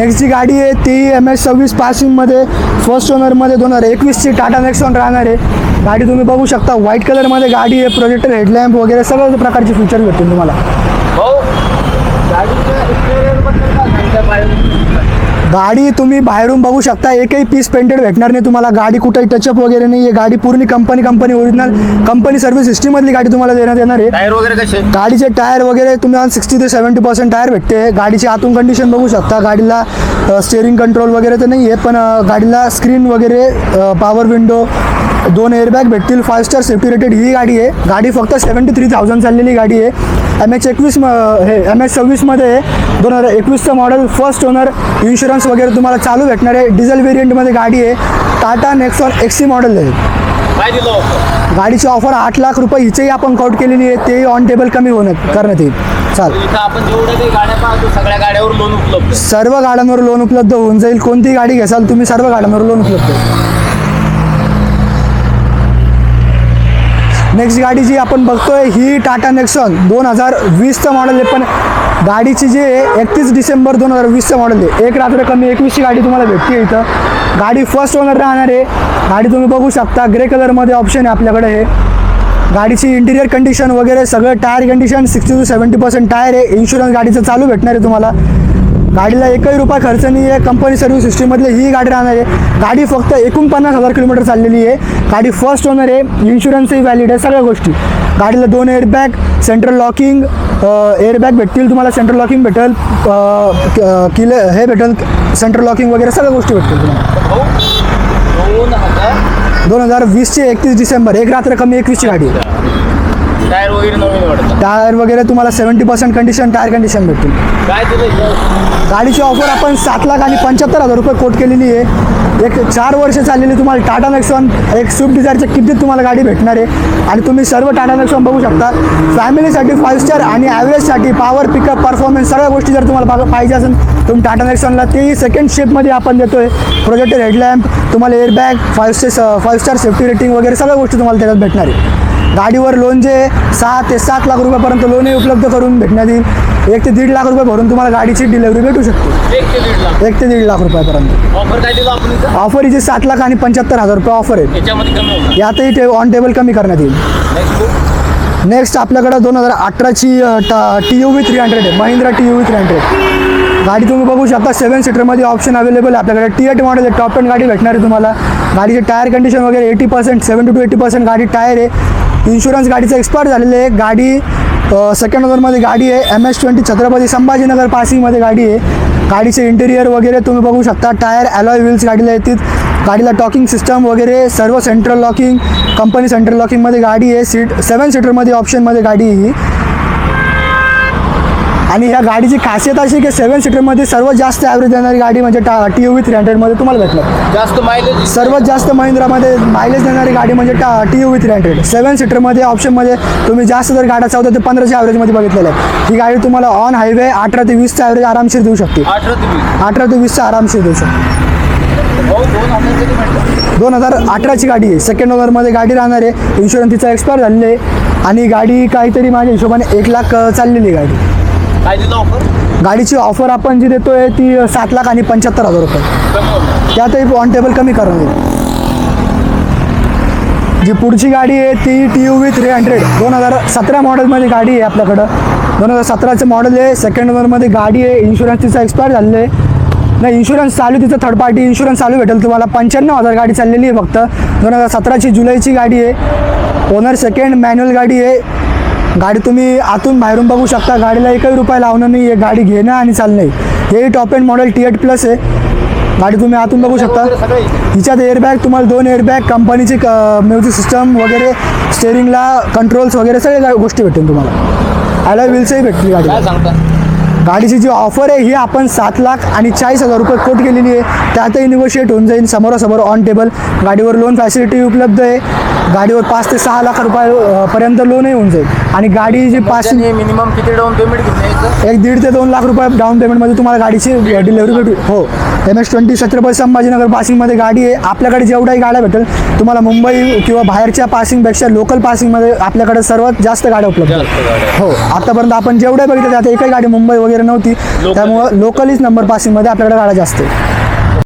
Next जी गाडी आहे ती एम एस सव्वीस पासिंगमध्ये फर्स्ट ओनरमध्ये दोन हजार एकवीसची टाटा नेक्सॉन राहणार आहे. गाडी तुम्ही बघू शकता व्हाईट कलरमध्ये गाडी आहे प्रोजेक्टर हेडलॅम्प वगैरे सगळ्या प्रकारचे फीचर भेटतील तुम्हाला. हो. गाडी तुम्ही बाहेरून बघू शकता. एकही पीस पेंटेड भेटणार नाही तुम्हाला. गाडी कुठेही टचअप वगैरे नाही आहे गाडी पूर्ण company company original company service सिस्टीममधली गाडी तुम्हाला देण्यात येणार आहे. टायर वगैरे कसे? गाडीचे टायर वगैरे तुम्हाला सिक्स्टी ते सेवन्टी पर्सेंट टायर भेटते. गाडीची आतून कंडिशन बघू शकता. गाडीला स्टेअरिंग कंट्रोल वगैरे तर नाही आहे पण गाडीला स्क्रीन वगैरे पॉवर विंडो दोन एअरबॅग भेटतील. फाय स्टार सेफ्टी रेटेड ही गाडी आहे. गाडी फक्त सेवन्टी थ्री थाउजंड चाललेली गाडी आहे. एम एच एकवीस म हे एम एच सव्वीसमध्ये दोन हजार एकवीसचं मॉडेल फर्स्ट ओनर इन्शुरन्स वगैरे तुम्हाला चालू भेटणार आहे. डिझेल वेरियंटमध्ये गाडी आहे. टाटा नेक्सॉन एक्सी मॉडेल आहे? गाडीची ऑफर आठ लाख रुपये हिचेही आपण काउंट केलेली आहे. तेही ऑन टेबल कमी होण्यात करण्यात येईल. चाल आपण गाड्या पाहतो सगळ्या गाड्यावर लोन उपलब्ध. सर्व गाड्यांवर लोन उपलब्ध होऊन जाईल. कोणतीही गाडी घ्याल तुम्ही सर्व गाड्यांवर लोन उपलब्ध नेक्स्ट गाडी जी आपण बघतोय ही टाटा नेक्सॉन दोन हजार वीसचं मॉडेल आहे. पण गाडीची जी आहे एकतीस डिसेंबर दोन हजार वीसचं मॉडेल आहे. एक रात्र कमी एकवीसची गाडी तुम्हाला भेटते इथं. गाडी फर्स्ट ओनर राहणार आहे. गाडी तुम्ही बघू शकता ग्रे कलरमध्ये ऑप्शन आहे आपल्याकडे हे. गाडीची इंटिरियर कंडिशन वगैरे सगळं tyre condition sixty two seventy percent tyre आहे. इन्शुरन्स गाडीचं चालू भेटणार आहे तुम्हाला. गाडीला एकही रुपया खर्च नाही आहे कंपनी सर्व्हिस सिस्टीममधली ही गाडी राहणार आहे. गाडी फक्त एकोणपन्नास हजार किलोमीटर चाललेली आहे. गाडी फर्स्ट ओनर आहे. इन्शुरन्सही व्हॅलिड आहे सगळ्या गोष्टी. गाडीला दोन एअरबॅग सेंट्रल लॉकिंग एअरबॅग भेटतील तुम्हाला सेंट्रल लॉकिंग भेटेल किले हे भेटेल सेंट्रल लॉकिंग वगैरे सगळ्या गोष्टी भेटतील तुम्हाला. दोन हजार दोन हजार वीसचे एकतीस डिसेंबर एक रात्र कमी एकवीसची गाडी आहे. टायर वगैरे नवीन वाटतं. टायर वगैरे तुम्हाला seventy percent condition tyre condition भेटतील. काय दिलं? गाडीची ऑफर आपण सात लाख आणि पंच्याहत्तर हजार रुपये कोट केलेली आहे. एक चार वर्ष चाललेली तुम्हाला टाटा नेक्सॉन एक स्विफ्ट डिझायरच्या किमतीत तुम्हाला गाडी भेटणार आहे. आणि तुम्ही सर्व टाटा नेक्सॉन बघू शकता. फॅमिलीसाठी फाईव्ह स्टार आणि ॲव्हरेजसाठी पॉवर पिकअप परफॉर्मन्स सगळ्या गोष्टी जर तुम्हाला बघा पाहिजे असेल तुम्ही टाटा नेक्सॉनला तेही सेकंड शेपमध्ये आपण देतोय. प्रोजेक्टर हेडलॅम्प तुम्हाला airbag five stay five star safety rating वगैरे सगळ्या गोष्टी तुम्हाला त्याच्यात भेटणार आहे. गाडीवर लोन जे सहा ते सात लाख रुपयापर्यंत लोनही उपलब्ध करून भेटण्यात येईल. एक ते दीड लाख रुपये भरून तुम्हाला गाडीची डिलिव्हरी भेटू शकते. एक ते दीड लाख. एक ते दीड लाख रुपयापर्यंत. ऑफर काय दिलं आपण इथं? ऑफर हिची सात लाख आणि पंच्याहत्तर हजार रुपये ऑफर आहे याच्यामध्ये कमी होणार. यातही ते ऑन टेबल कमी करण्यात येईल. नेक्स्ट नेक्स्ट आपल्याकडं दोन हजार अठराची T U V three hundred आहे. Mahindra T U V three hundred गाडी तुम्ही बघू शकता. सेवन सीटरमध्ये ऑप्शन अवेलेबल आहे आपल्याकडे. टी एट मॉडेल आहे. टॉप एंड गाडी भेटणार आहे तुम्हाला. गाडीचे टायर कंडिशन वगैरे eighty percent seventy two eighty percent गाडी टायर आहे. इन्शुरन्स गाडीचं एक्सपायर झालेलं आहे. गाडी सेकंड ओनरमध्ये गाडी आहे. M S twenty Chhatrapati Sambhajinagar पासिंगमध्ये गाडी आहे. गाडीचे इंटेरियर वगैरे तुम्ही बघू शकता. टायर अलॉय व्हील्स गाडीला येतील. गाडीला टॉकिंग सिस्टम वगैरे सर्व सेंट्रल लॉकिंग कंपनी सेंट्रल लॉकिंगमध्ये गाडी आहे. सीट सेवन सीटरमध्ये ऑप्शनमध्ये गाडी आहे ही. आणि ह्या गाडीची खासियत अशी की सेवन सीटरमध्ये सर्वात जास्त ॲव्हरेज देणारी गाडी म्हणजे टा टी यू व्ही थ्री हंड्रेडमध्ये तुम्हाला भेटणार. जास्त मायलेज सर्वात जास्त महिंद्रामध्ये मायलेज देणारी गाडी म्हणजे टा T U V three hundred seven सीटरमध्ये ऑप्शनमध्ये तुम्ही जास्त जर गाड्या चौदा ते पंधराच्या ॲव्हरेजमध्ये बघितलेलं आहे. ही गाडी तुम्हाला ऑन हायवे अठरा ते वीसचा ॲव्हरेज आरामशीर देऊ शकते. अठरा ते वीसचा आरामशीर देऊ शकते. भाऊ दोन हजार अठराची गाडी आहे. सेकंड ओनरमध्ये गाडी राहणार आहे. इन्शुरन्स तिचा एक्सपायर झालेली आहे. आणि गाडी काहीतरी माझ्या हिशोबाने एक लाख चाललेली आहे गाडी. काय दिलं ऑफर गाडीची ऑफर आपण जी देतोय ती सात लाख आणि पंच्याहत्तर हजार रुपये. त्यातही ऑन टेबल कमी करून देईल. जी पुढची गाडी आहे ती T U V three hundred दोन हजार सतरा मॉडेलमध्ये गाडी आहे आपल्याकडं. दोन हजार सतराचं मॉडेल आहे. सेकंड ओनरमध्ये गाडी आहे. इन्शुरन्स तिचा एक्सपायर झालेलं आहे. नाही इन्शुरन्स चालू तिचं थर्ड पार्टी इन्शुरन्स चालू भेटेल तुम्हाला. पंच्याण्णव हजार गाडी चाललेली आहे फक्त. दोन हजार सतराची जुलैची गाडी आहे. ओनर सेकंड मॅन्युअल गाडी आहे. गाडी तुम्ही आतून बाहेरून बघू शकता. गाडीला एकही रुपया लावणं नाही आहे गाडी घेणं आणि चालणं आहे. हेही top end model T eight plus आहे. गाडी तुम्ही आतून बघू शकता. हिच्यात एअरबॅग तुम्हाला दोन एअरबॅग कंपनीची म्युझिक सिस्टम वगैरे स्टेअरिंगला कंट्रोल्स वगैरे सगळ्या गोष्टी भेटतील तुम्हाला. आयला व्हील्सही भेटतील गाडी सांगता? गाडीची जी ऑफर आहे ही आपण सात लाख आणि चाळीस हजार रुपये कोट केलेली आहे. त्यातही निगोशिएट होऊन जाईल. समोरासमोर ऑन टेबल गाडीवर लोन फॅसिलिटी उपलब्ध आहे. गाडीवर पाच ते सहा लाख रुपये पर्यंत लोनही होऊन जाईल. आणि गाडी जी पासिंग मिनिमम किती डाऊन पेमेंट एक दीड ते दोन लाख रुपये डाऊन पेमेंटमध्ये तुम्हाला गाडीची डिलिव्हरी भेटू हो. M S twenty Chhatrapati Sambhajinagar पासिंगमध्ये गाडी आहे. आपल्याकडे जेवढ्याही गाड्या भेटेल तुम्हाला मुंबई किंवा बाहेरच्या पासिंगपेक्षा लोकल पासिंगमध्ये आपल्याकडे सर्वात जास्त गाड्या उपलब्ध हो. आतापर्यंत आपण जेवढ्या बघितल्या त्यात एकही गाडी मुंबई वगैरे नव्हती. त्यामुळं लोकलीच नंबर पासिंगमध्ये आपल्याकडे गाड्या जास्त आहे